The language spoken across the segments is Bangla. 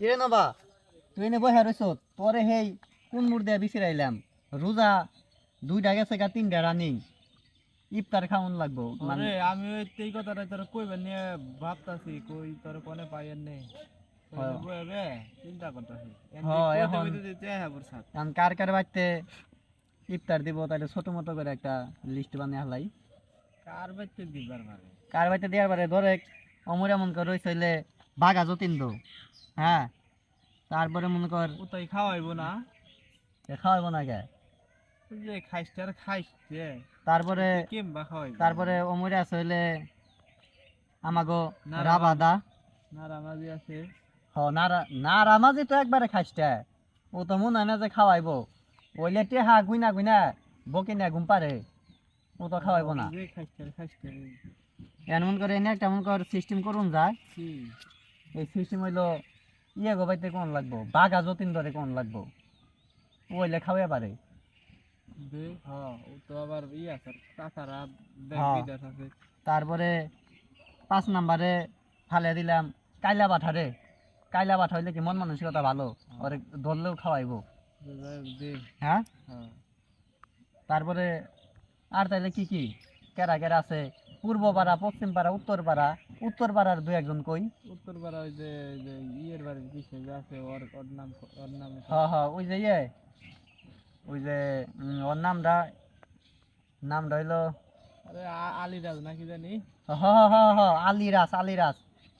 কিরে নবা তুই এনে বহে রইছ তোরে হেই কোন মুর দিয়া বিছিরাইলাম রোজা দুইটা গেছে গা তিনটা রানিং ইফতার লাগবো মানে আমি ওই এই কথাটা তোর কইবেন নিয়ে ভাবতাছি কই তোর কোনে পাইয়েন নেই? কার কার বাড়িতে ইফতার দিব তাহলে ছোট মতো করে একটা লিস্ট বানিয়ে হালাই কার বাচ্চা দিবার কার বাড়িতে দেওয়ার পরে ধরে অমর এমন করে রইছে হইলে বাঘা যতীন দো হ্যাঁ তারপরে মনে কর ও তাই খাওয়াইবো না। এ খাওয়াইব না কে যে খাইছে আর খাইছে। তারপরে কেমবা খাওয়াইবো? তারপরে অমরে আছে হইলে আমাগো না, রাবাদা। না রামাজি আছে। হ নারা না রামাজি তো একবারে খাইছে। ও তো মনে হয় না যে খাওয়াইবো। ওইলে টেহা গুইনা গুইনা বকিনা ঘুম পারে। ও তো খাওয়াইবো না। খাইছে খাইছে। এমন করে এনে একটা মন কর সিস্টেম করুন যায়। এই সিস্টেম হইল ইয়ে গোবাইতে কোন লাগবো? বাঘা যতীন ধরে কোন লাগবো? ওইলে খাওয়াই পারে। দে ও তো আবার ই আছে তাছাড়া ব্যাগ। বিদাস আছে। তারপরে পাঁচ নাম্বারে ফালে দিলাম কাইলা বাঠারে কাইলা বাঠা হইলে কি মন মানসিকতা ভালো? ওরে ধরলেও খাওয়াইবো। হ্যাঁ? তারপরে আর তাইলে কি কি? কেরা কেরা আছে? পূর্ব পাড়া পশ্চিম পাড়া উত্তর পাড়া উত্তর পাড়ার দু একজন কই? উত্তর পাড়া ওই যে ইয়ের বাড়ির পিছিয়ে যে আছে ওর ওর নাম ওর নাম হ হ ওই যে ইয়ে ওই যে ওর নামটা নামটা হইল আরে আলিরাজ নাকি জানি? হ হ হ আলিরাস আলিরাস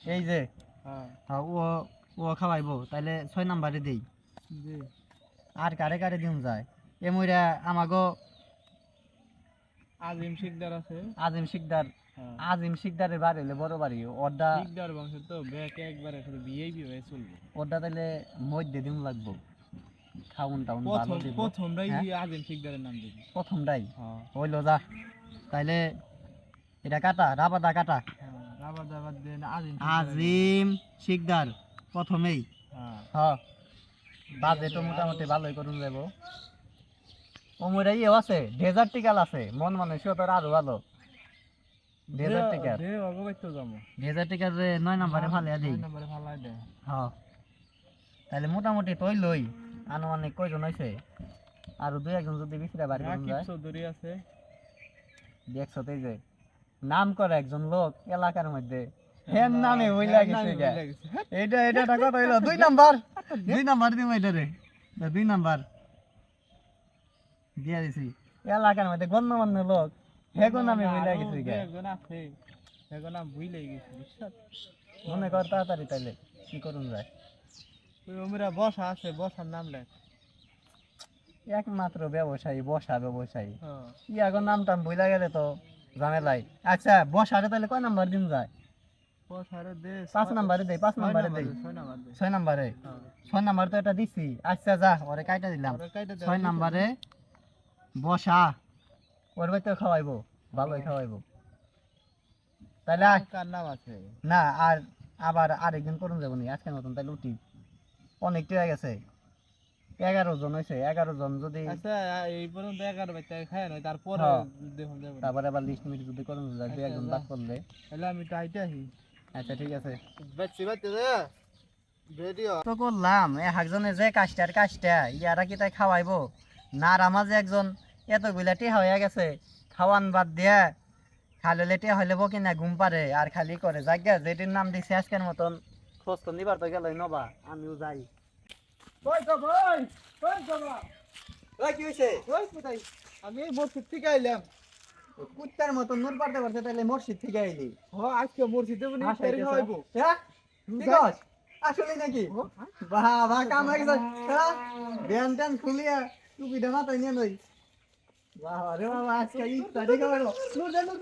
এই যে। হ্যাঁ। হ, ও ও খাওয়াইবো তাইলে ছয় নাম্বারে দেই। জি। আর কারে কারে দিন যায়? এমইরা আমাগো আজিম শিকদার আছে। আজিম শিকদার। হ্যাঁ। আজিম শিকদারের বাড়ি হইলে বড় বাড়ি। ওরটা শিকদার বংশ তো ব্যাক একবারে শুধু বিয়েই বিয়ে চলবে। ওরটা তাইলে মধ্যে দিন লাগবো। খাউন টাউন ভালো দিব। প্রথমটাই হ্যাঁ? আজিম শিকদারের নাম দিবি। প্রথমটাই হ্যাঁ। হইল যা। তাইলে এটা কাটা রাবাদা কাটা। হ্যাঁ রাবার দাবার দেন আজিম আজিম শিকদার প্রথমেই। হ্যাঁ। বাজেটও মোটামুটি ভালোই করুন যাব ওমরা ইয়েও আছে ডেজার্ট টিকাল আছে মন মানসিকতার আরও ভালো। ডেজার্ট দে যাব। ডেজার্ট রে নয় নাম্বারে দিই। নম্বরে ফালাই দে। হ্যাঁ। তাহলে মোটামুটি তৈ লই আনুমানিক কয়জন হয়েছে আর দুই একজন যদি বিক্রিয়া বাড়ি যায়। চৌধুরী আছে। দেখছতেই যে নাম করে একজন লোক এলাকার মধ্যে। হেন নামে গা। এইটা এটা কথা হইল দুই নাম্বার। দুই নাম্বার দিম এটা রে। দুই নাম্বার। দিয়া দিছি। এলাকার মধ্যে গণ্যমান্য লোক হেগো নামে হইলা গেছে নাম ভুলে গেছি মনে কর তাড়াতাড়ি তাইলে কি করুন যায়। ওই ওমরা বসা আছে বসার নাম লেখ। একমাত্র ব্যবসায়ী বসা ব্যবসায়ী। ইয়াগো নাম টাম ভুলা গেলে তো ঝামেলাই। আচ্ছা বসারে তাহলে কয় নাম্বার দিন যায়? পাঁচ নাম্বারে দেই পাঁচ ছয় নাম্বারে দেই ছয় নাম্বার ছয় নাম্বার। তো এটা দিছি। আচ্ছা যা ওরে কাইটা দিলাম। ছয় নাম্বারে বসা। ওর বাড়িতে খাওয়াইবো ভালোই খাওয়াইবো। তাহলে আর- কার নাম আছে? না আর আবার আরেকদিন করুন যাব নি আজকের মতন তাহলে উঠি। অনেকটা হয়ে গেছে। এগারো জন হয়েছে এগারো জন যদি আচ্ছা এই পর্যন্ত এগারো বাচ্চা খায় না তারপরে হ্যাঁ। তারপরে আবার লিস্ট মিট যদি করুন দু আচ্ছা, একজন বাদ করলে তাহলে আমি তো আইতে আসি। আচ্ছা ঠিক আছে। বাচ্চি বাচ্চা তো করলাম এক একজনে যে কাজটার কাজটা ইয়ারা কি তাই খাওয়াইবো? না রামাজে একজন। এতগুলা টিহা হয়ে গেছে খাওয়ান বাদ দিয়া খালে টিহা হইলে বকি না ঘুম পারে আর খালি করে জায়গা যেটির নাম দিছে আজকের মতন। খোঁজ তো নিবার তো গেলই নবা আমিও যাই। ওই তো ভাই? ওই তো ভাই? ওই কি হইছে? আমি মসজিদ থেকে আইলাম। কুত্তার মতন নূর পারতে পারতে তাহলে মসজিদ থেকে আইলি। হ আজকে মসজিদে হ্যাঁ আসলে নাকি? বাহ বাহ কাম হয়ে গেছে। হ্যাঁ? ব্যান ট্যান খুলিয়া টুপিটা মাথায় নিয়ে নই わあ、あれはまあ、しかいい。誰が悪い。うな。